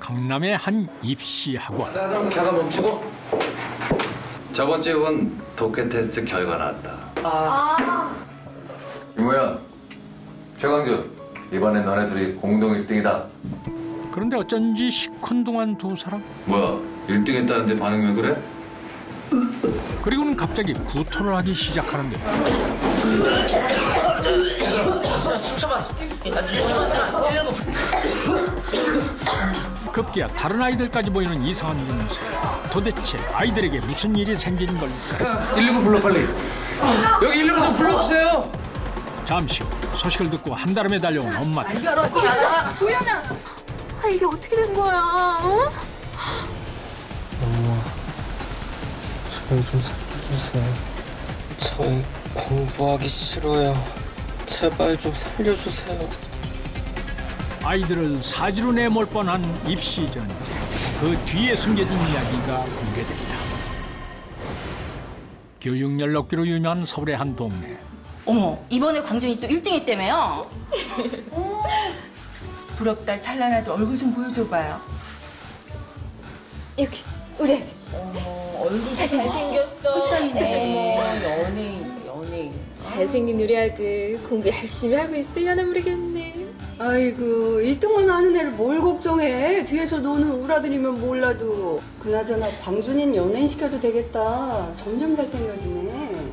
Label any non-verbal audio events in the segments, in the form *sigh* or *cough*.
강남의 한 입시 학원. 잠깐 잠깐 멈추고. 저번 주에 온 독해 테스트 결과 나왔다. 이모야 최강준 이번엔 너네 둘이 공동 1등이다. 그런데 어쩐지 시큰둥한 두 사람. 뭐야 1등 했다는데 반응 왜 그래? 그리고는 갑자기 구토를 하기 시작하는데 급기야 다른 아이들까지 보이는 이상한 윤세 도대체 아이들에게 무슨 일이 생긴 걸까 119 불러 빨리 여기 119 좀 불러주세요 잠시 후 소식을 듣고 한달음에 달려온 엄마 우연아, 아 이게 어떻게 된 거야? 어? 저희 좀 살려주세요. 저희 공부하기 싫어요. 제발 좀 살려주세요. 아이들을 사지로 내몰 뻔한 입시 전쟁 그 뒤에 숨겨진 이야기가 공개됩니다 교육 연락기로 유명한 서울의 한 동네 어머 이번에 광준이 또 1등 했다며요? 부럽다 찬란하도 얼굴 좀 보여줘봐요 여기 우리 애기. 어머 얼굴 잘생겼어. 잘생겼어 꽃점이네. 어머 연예인 연예인 잘생긴 우리 아들 공부 열심히 하고 있으려나 모르겠네. 아이고 1등만 하는 애를 뭘 걱정해 뒤에서 노는 우라들이면 몰라도 그나저나 광준이는 연예인 시켜도 되겠다 점점 잘생겨지네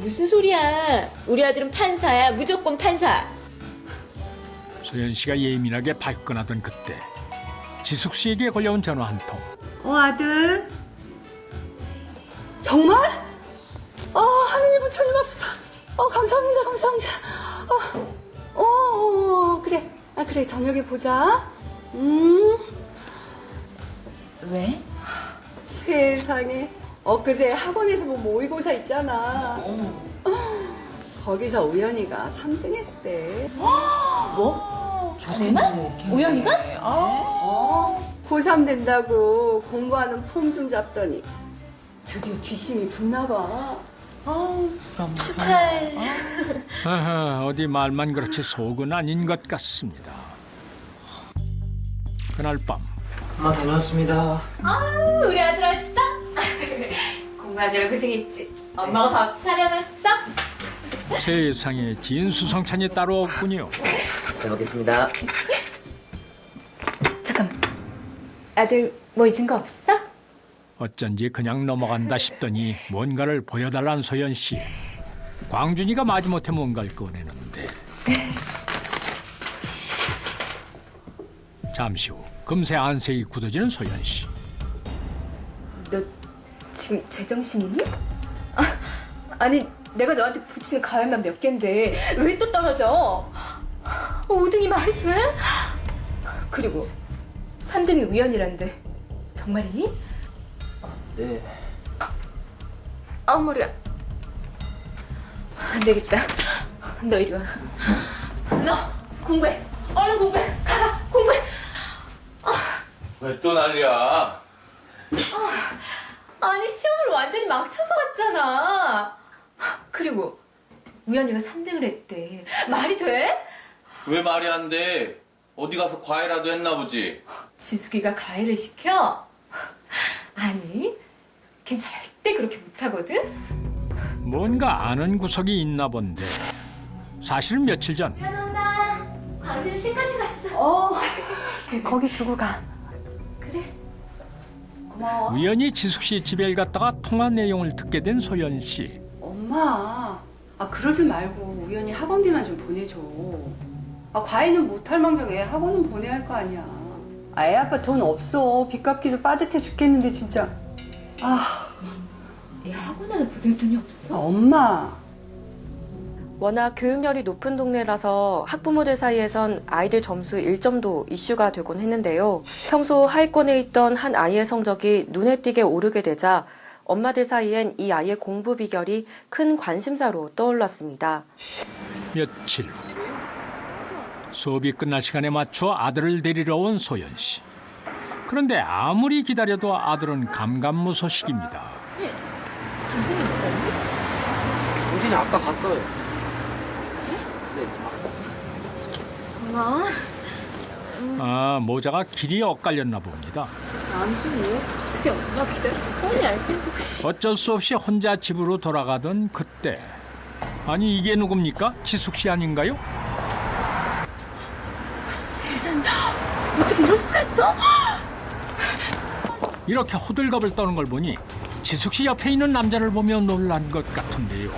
무슨 소리야? 우리 아들은 판사야. 무조건 판사. 소연 씨가 예민하게 발끈하던 그때 지숙 씨에게 걸려온 전화 한 통. 어 아들 정말? 어 하느님 부처님 앞서서 어 감사합니다 감사합니다 어, 아 그래 저녁에 보자. 음. 왜? 세상에. 엊그제 학원에서 뭐 모의고사 있잖아. 어머. 거기서 우연이가 3등 했대. 뭐? 정말? 우연이가? 아. 고3 된다고 공부하는 폼 좀 잡더니. 드디어 뒷심이 붙나 봐 축하해. 하하, 어디 말만 그렇지 속은 아닌 것 같습니다. 그날 밤 엄마 다녀왔습니다. 우리 아들 왔어? *laughs* 공부하느라 고생했지. 엄마가 밥 차려놨어? 세상에 진수성찬이 따로 없군요. 잘 먹겠습니다. 잠깐만. 아들 뭐 잊은 거 없어? 어쩐지 그냥 넘어간다 싶더니 뭔가를 보여달란 소연 씨. 광준이가 마지못해 뭔가를 꺼내는데. 잠시 후 금세 안색이 굳어지는 소연 씨. 너 지금 제정신이니? 아, 아니 내가 너한테 붙이는 가을만 몇 갠데 왜 또 떨어져? 5등이 말이 돼? 그리고 3등이 우연이란데 정말이니? 네. 아우 머리야. 안 되겠다. 너 이리 와 너 공부해. 얼른 공부해. 가가 공부해. 왜 또 난리야? 아니 시험을 완전히 망쳐서 왔잖아. 그리고 우연이가 3등을 했대. 말이 돼? 왜 말이 안 돼? 어디 가서 과외라도 했나 보지? 지숙이가 과외를 시켜? 아니 걘 절대 그렇게 못하거든? 뭔가 아는 구석이 있나 본데. 사실 며칠 전. 우연 엄마 광진이 책까지 갔어. 어 거기 두고 가. 그래. 고마워. 우연히 지숙 씨 집에 갔다가 통화 내용을 듣게 된 소연 씨. 엄마 아 그러지 말고 우연히 학원비만 좀 보내줘. 아 과외는 못할 망정에 학원은 보내야 할 거 아니야. 아, 애 아빠 돈 없어. 빚 갚기도 빠듯해 죽겠는데 진짜 아얘 학원 하나 보낼 돈이 없어 엄마 워낙 교육열이 높은 동네라서 학부모들 사이에선 아이들 점수 1점도 이슈가 되곤 했는데요. 평소 하위권에 있던 한 아이의 성적이 눈에 띄게 오르게 되자 엄마들 사이엔 이 아이의 공부 비결이 큰 관심사로 떠올랐습니다. 며칠 후 수업이 끝날 시간에 맞춰 아들을 데리러 온 소연 씨. 그런데 아무리 기다려도 아들은 감감무소식입니다. 정진이 아까 갔어요. 네. 엄마 아 모자가 길이 엇갈렸나 봅니다. 어떻게 엄마 기다려 뻔히 알 텐데 어쩔 수 없이 혼자 집으로 돌아가던 그때 아니 이게 누굽니까? 지숙 씨 아닌가요? 세상에 어떻게 이럴 수가 있어? 이렇게 호들갑을 떠는 걸 보니 지숙 씨 옆에 있는 남자를 보며 놀란 것 같은데요.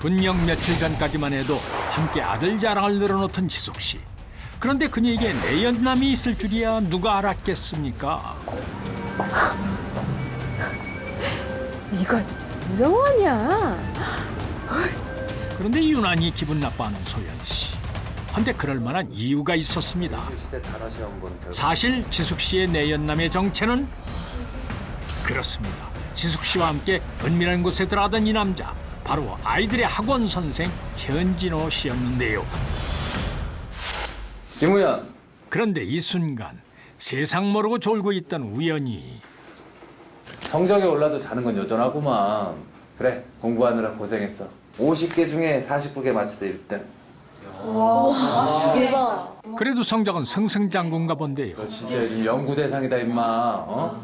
분명 며칠 전까지만 해도 함께 아들 자랑을 늘어놓던 지숙 씨. 그런데 그녀에게 내연남이 있을 줄이야 누가 알았겠습니까? 이거 분명하냐 그런데 유난히 기분 나빠하는 소연 씨. 한데 그럴 만한 이유가 있었습니다. 사실 지숙 씨의 내연남의 정체는 그렇습니다. 지숙 씨와 함께 은밀한 곳에 들어가던 이 남자 바로 아이들의 학원 선생 현진호 씨였는데요. 김우현 그런데 이 순간 세상 모르고 졸고 있던 우연히 성적이 올라도 자는 건 여전하구만 그래 공부하느라 고생했어 50개 중에 49개 맞춰서 1등 그래도 성적은 승승장구인가 본데요. 너 진짜 요즘 연구 대상이다 임마 어?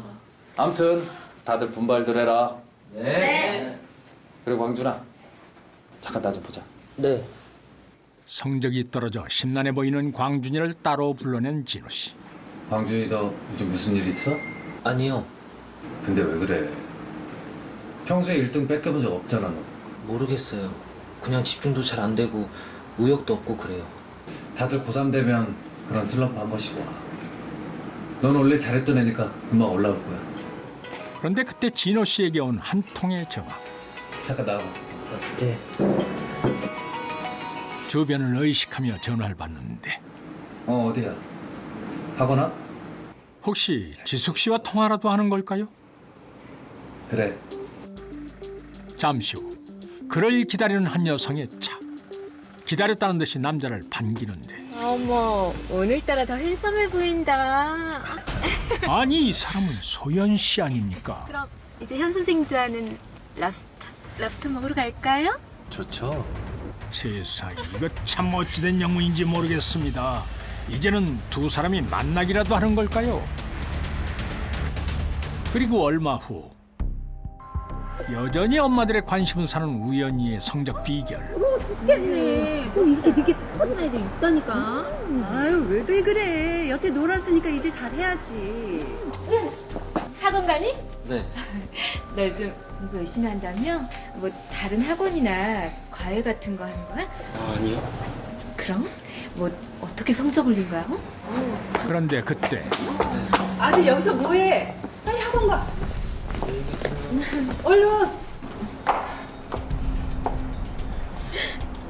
아무튼 다들 분발들 해라 네. 그리고 광준아 잠깐 나 좀 보자 네. 성적이 떨어져 심란해 보이는 광준이를 따로 불러낸 진호 씨. 광준이 너 요즘 무슨 일 있어? 아니요. 근데 왜 그래 평소에 1등 뺏겨본 적 없잖아 너 모르겠어요. 그냥 집중도 잘 안 되고 의욕도 없고 그래요. 다들 고3 되면 그런 슬럼프 한 번씩 와. 넌 원래 잘했던 애니까 금방 올라올 거야. 그런데 그때 진호 씨에게 온 한 통의 전화. 잠깐 나가봐. 네. 주변을 의식하며 전화를 받는데 어, 어디야? 하거나? 혹시 지숙 씨와 통화라도 하는 걸까요? 그래. 잠시 후 그를 기다리는 한 여성의 차. 기다렸다는 듯이 남자를 반기는데 어머 오늘따라 더 핸섬해 보인다 아니 이 사람은 소연 씨 아닙니까? 그럼 이제 현 선생 좋아하는 랍스터 랍스터 먹으러 갈까요? 좋죠. 세상에 이거 참 어찌된 영문인지 모르겠습니다. 이제는 두 사람이 만나기라도 하는 걸까요? 그리고 얼마 후 여전히 엄마들의 관심을 사는 우연히의 성적 비결. 좋겠네 꼭 이렇게 늦게 터진 아이들 있다니까 아유 왜들 그래 여태 놀았으니까 이제 잘해야지 학원 가니? 네. *laughs* 너 요즘 공부 열심히 한다며? 뭐 다른 학원이나 과외 같은 거 하는 거야? 아, 아니요. 그럼? 뭐 어떻게 성적 올린 거야? 어? 그런데 그때 아들 여기서 뭐해 빨리 학원 가 얼른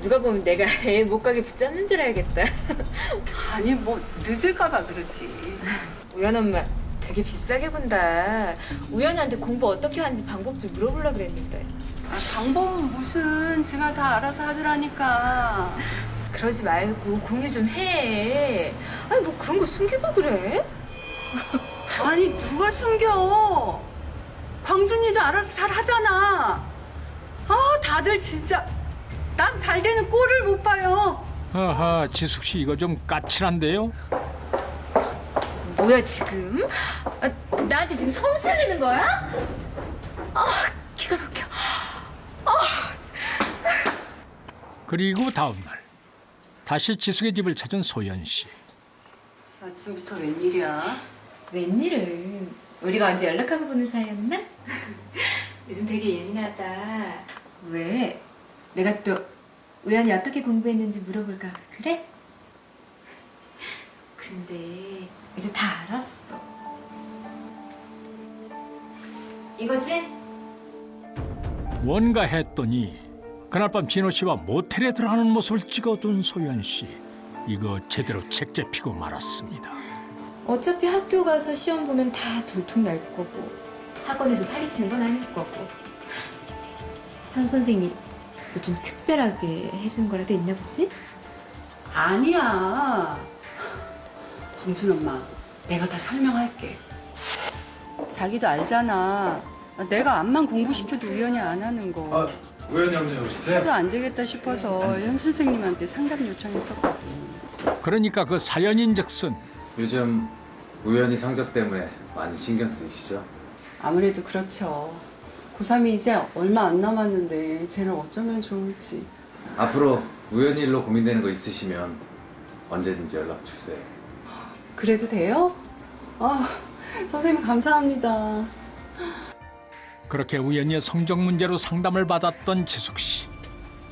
누가 보면 내가 애 못 가게 붙잡는 줄 알겠다. *laughs* 아니 뭐 늦을까봐 그러지. 우연 엄마 되게 비싸게 군다. 우연이한테 공부 어떻게 하는지 방법 좀 물어보려고 그랬는데. 아, 방법은 무슨 지가 다 알아서 하더라니까. 그러지 말고 공유 좀 해. 아니 뭐 그런 거 숨기고 그래? *laughs* 아니 누가 숨겨? 광준이도 알아서 잘 하잖아. 아 다들 진짜 남 잘 되는 꼴을 못 봐요 하하 지숙 씨 이거 좀 까칠한데요? 뭐야 지금? 아, 나한테 지금 성질 내는 거야? 아 기가 막혀. 그리고 다음 날 다시 지숙의 집을 찾은 소연 씨. 아침부터 웬일이야 웬일을? 우리가 언제 연락하고 보는 사이였나? *laughs* 요즘 되게 예민하다. 왜? 내가 또 우연히 어떻게 공부했는지 물어볼까 그래? 근데 이제 다 알았어. 이거지? 뭔가 했더니 그날 밤 진호 씨와 모텔에 들어가는 모습을 찍어둔 소연 씨. 이거 제대로 책제 피고 말았습니다. 어차피 학교 가서 시험 보면 다 들통 날 거고 학원에서 사기치는 건 아닐 거고 현 선생님이 뭐 좀 특별하게 해준 거라도 있나 보지? 아니야 광준 엄마 내가 다 설명할게 자기도 알잖아 내가 암만 공부시켜도 우연히 안 하는 거 아, 우연히 한번 오시세요? 해도 안 되겠다 싶어서 현 선생님한테 상담 요청했었거든 그러니까 그 사연인즉슨 요즘 우연히 성적 때문에 많이 신경 쓰이시죠? 아무래도 그렇죠. 고3이 이제 얼마 안 남았는데 쟤를 어쩌면 좋을지. 앞으로 우연히 일로 고민되는 거 있으시면 언제든지 연락 주세요. 그래도 돼요? 아, 선생님 감사합니다. 그렇게 우연히 성적 문제로 상담을 받았던 지숙 씨.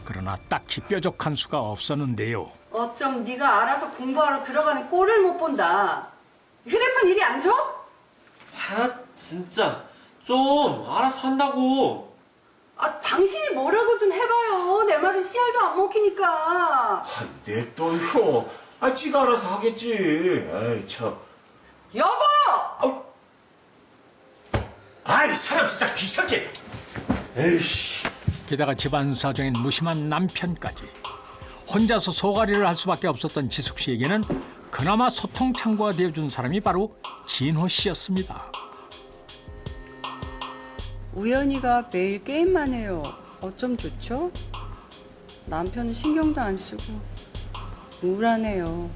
그러나 딱히 뾰족한 수가 없었는데요. 어쩜 네가 알아서 공부하러 들어가는 꼴을 못 본다. 휴대폰 일이 안 줘? 아 진짜 좀 알아서 한다고. 아, 당신이 뭐라고 좀 해봐요. 내 말은 씨알도 안 먹히니까. 아, 냅둬요. 아, 지가 알아서 하겠지. 에이, 참. 여보! 아이, 사람 진짜 귀찮게. 에이씨. 게다가 집안 사정엔 무심한 남편까지 혼자서 소가리를 할 수밖에 없었던 지숙 씨에게는 그나마 소통 창구가 되어준 사람이 바로 진호 씨였습니다. 우연이가 매일 게임만 해요. 어쩜 좋죠? 남편은 신경도 안 쓰고 우울하네요.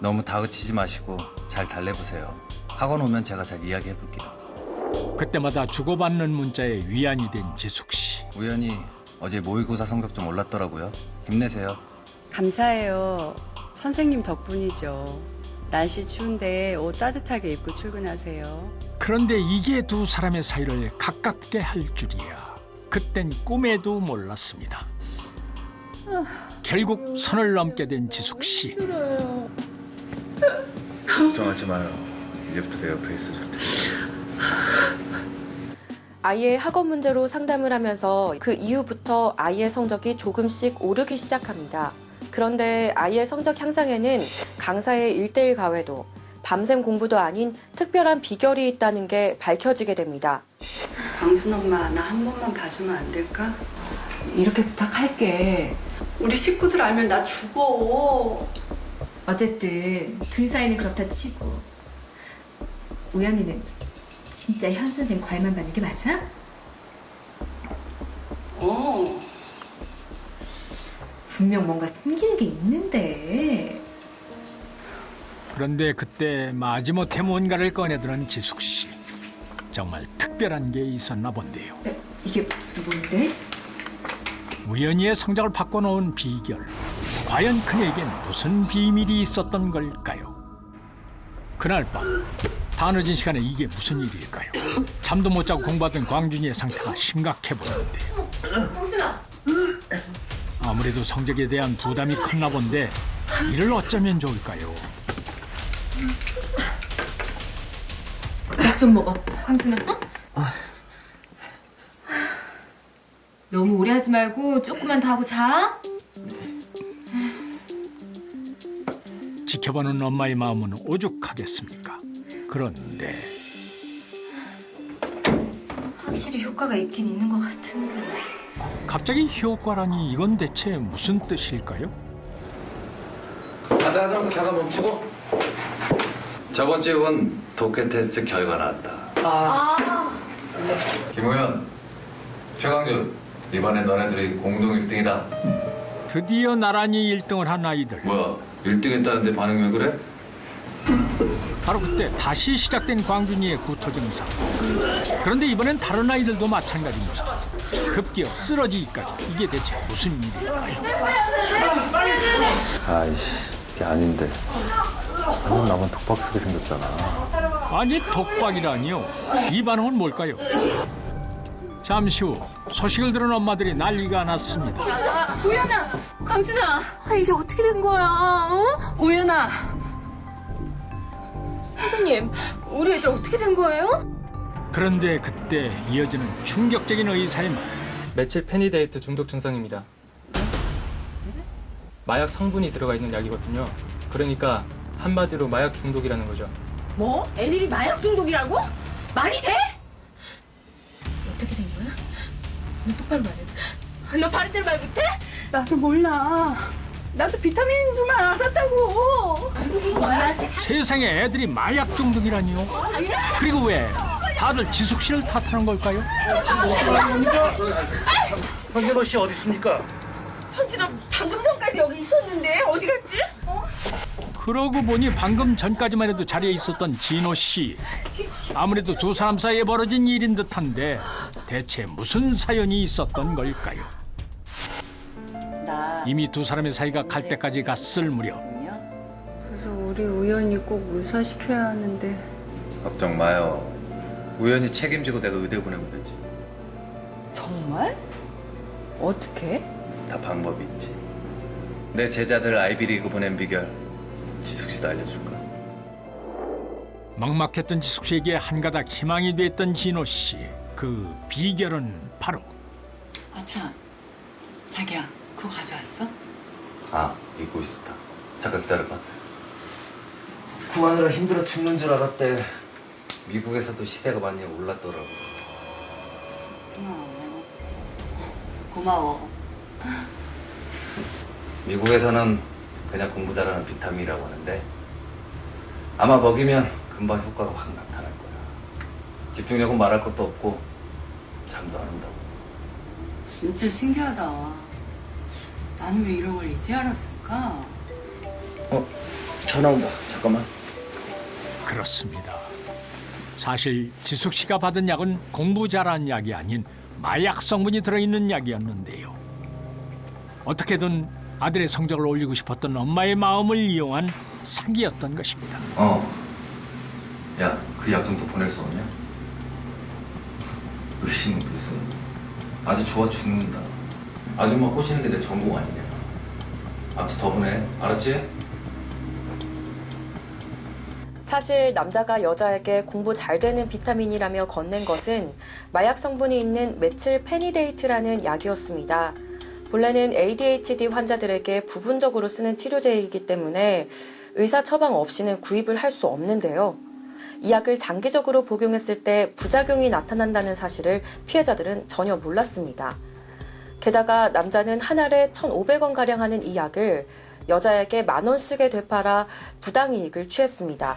너무 다그치지 마시고 잘 달래보세요. 학원 오면 제가 잘 이야기해볼게요. 그때마다 주고받는 문자에 위안이 된 지숙 씨. 우연히 어제 모의고사 성적 좀 올랐더라고요. 힘내세요. 감사해요. 선생님 덕분이죠. 날씨 추운데 옷 따뜻하게 입고 출근하세요. 그런데 이게 두 사람의 사이를 가깝게 할 줄이야. 그땐 꿈에도 몰랐습니다. 결국 선을 넘게 된 지숙 씨. 걱정하지 마요. 이제부터 내 옆에 있어줄 테니까. 아이의 학업 문제로 상담을 하면서 그 이후부터 아이의 성적이 조금씩 오르기 시작합니다. 그런데 아이의 성적 향상에는 강사의 일대일 가외도 밤샘 공부도 아닌 특별한 비결이 있다는 게 밝혀지게 됩니다. 광순 엄마 나 한 번만 봐주면 안 될까? 이렇게 부탁할게. 우리 식구들 알면 나 죽어. 어쨌든 둘 사이는 그렇다 치고 우연이는 진짜 현 선생 과외만 받는 게 맞아? 어. 분명 뭔가 숨기는 게 있는데 그런데 그때 마지못해 뭔가를 꺼내드는 지숙 씨. 정말 특별한 게 있었나 본데요. 에, 이게 뭔데? 우연히의 성적을 바꿔놓은 비결. 과연 그에겐 무슨 비밀이 있었던 걸까요? 그날 밤, 다 늦은 시간에 이게 무슨 일일까요? 잠도 못 자고 공부하던 광준이의 상태가 심각해 보이는데요. 광순아 아무래도 성적에 대한 부담이 컸나 본데 이를 어쩌면 좋을까요? 약 좀 먹어 광순아 어? 너무 오래 하지 말고 조금만 더 하고 자 지켜보는 엄마의 마음은 오죽하겠습니까? 그런데 확실히 효과가 있긴 있는 것 같은데 갑자기 효과라니 이건 대체 무슨 뜻일까요? 다들 하던 거 잠깐 멈추고. 저번 주에 본 독해 테스트 결과 나왔다. 아 김호연, 최강준, 이번에 너네들이 공동 1등이다. 드디어 나란히 1등을 한 아이들. 뭐야, 1등 했다는데 반응 왜 그래? 바로 그때 다시 시작된 광준이의 구토 증상. 그런데 이번엔 다른 아이들도 마찬가지입니다. 급기어 쓰러지기까지 이게 대체 무슨 일일까요? 아이씨, 이게 아닌데. 방금 나만 독박 쓰게 생겼잖아. 아니 독박이라니요? 이 반응은 뭘까요? 잠시 후 소식을 들은 엄마들이 난리가 났습니다. 우연아 광준아 아, 이게 어떻게 된 거야 어? 우연아, 선생님 우리 애들 어떻게 된 거예요? 그런데 그때 이어지는 충격적인 의사의 말. 메칠 페니데이트 중독 증상입니다. 마약 성분이 들어가 있는 약이거든요. 그러니까 한마디로 마약 중독이라는 거죠. 뭐? 애들이 마약 중독이라고? 말이 돼? 어떻게 된 거야? 너 똑바로 말해 너 바른대로 말 못해? 나도 몰라. 나도 비타민인 줄만 알았다고. 세상에 애들이 마약 중독이라니요? 그리고 왜 다들 지숙 씨를 탓하는 걸까요? 황준호 씨 어디 있습니까? 현진아 방금 전까지 여기 있었는데. 어디 갔지? 그러고 보니 방금 전까지만 해도 자리에 있었던 진호 씨. 아무래도 두 사람 사이에 벌어진 일인 듯한데 대체 무슨 사연이 있었던 걸까요? 나 이미 두 사람의 사이가 갈 때까지 갔을 무렵 그래서 우리 우연히 꼭 의사시켜야 하는데 걱정 마요. 우연히 책임지고 내가 의대 보내면 되지. 정말? 어떻게? 다 방법이 있지. 내 제자들 아이비리그 보낸 비결 씨도 알려줄까? 막막했던 지숙 씨에게 한 가닥 희망이 됐던 진호 씨. 그 비결은 바로 아참 자기야 그거 가져왔어? 아 잊고 있었다. 잠깐 기다려봐. 구하느라 힘들어 죽는 줄 알았대. 미국에서도 시세가 많이 올랐더라고. 고마워 고마워 미국에서는 그냥 공부 잘하는 비타민이라고 하는데 아마 먹이면 금방 효과가 확 나타날 거야. 집중력은 말할 것도 없고 잠도 안 온다고. 진짜 신기하다 나는 왜 이런 걸 이제 알았을까? 어, 전화 온다. 잠깐만. 그렇습니다. 사실 지숙 씨가 받은 약은 공부 잘한 약이 아닌 마약 성분이 들어있는 약이었는데요. 어떻게든 아들의 성적을 올리고 싶었던 엄마의 마음을 이용한 사기였던 것입니다. 어. 야, 그 약좀더 보낼 수 없냐? *laughs* 의심은 무슨. 아주 좋아 죽는다. 아줌마 꼬시는 게 내 전공 아니냐. 아무튼 더 보내. 알았지? 사실 남자가 여자에게 공부 잘 되는 비타민이라며 건넨 것은 마약 성분이 있는 메칠 페니데이트라는 약이었습니다. 본래는 ADHD 환자들에게 부분적으로 쓰는 치료제이기 때문에 의사 처방 없이는 구입을 할 수 없는데요. 이 약을 장기적으로 복용했을 때 부작용이 나타난다는 사실을 피해자들은 전혀 몰랐습니다. 게다가 남자는 한 알에 1,500원 가량 하는 이 약을 여자에게 만 원씩에 되팔아 부당이익을 취했습니다.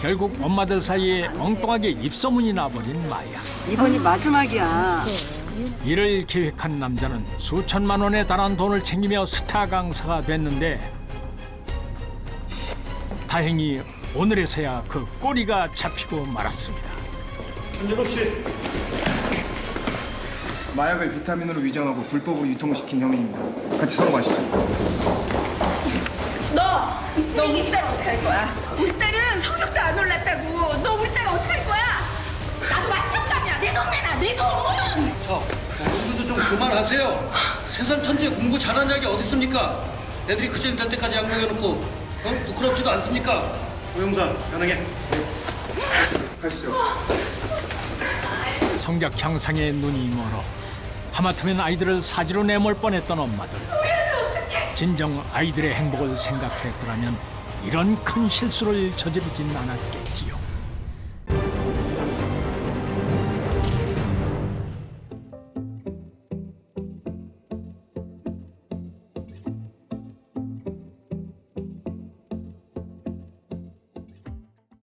결국 엄마들 사이에 엉뚱하게 입소문이 나버린 마약. 이번이 마지막이야 이를 계획한 남자는 수천만 원에 달한 돈을 챙기며 스타 강사가 됐는데 다행히 오늘에서야 그 꼬리가 잡히고 말았습니다. 윤재국 씨. 마약을 비타민으로 위장하고 불법으로 유통시킨 혐의입니다. 같이 서로 가시죠. 너! 너 우리 딸 어떡할 거야? 우리 딸은 성적도 안 올랐다고 너 우리 딸 어떡할 거야? 나도 마찬가지야 내 동네나 내 돈! 자, 어른들도 좀 그만하세요. 세상 천재 공부 잘하는 약이 어디 있습니까? 애들이 그저될 때까지 약먹여놓고 어? 부끄럽지도 않습니까? 오영단, 편하게. 가시죠. 성적 향상에 눈이 멀어 하마터면 아이들을 사지로 내몰 뻔했던 엄마들. 진정 아이들의 행복을 생각했더라면 이런 큰 실수를 저지르진 않았겠지요.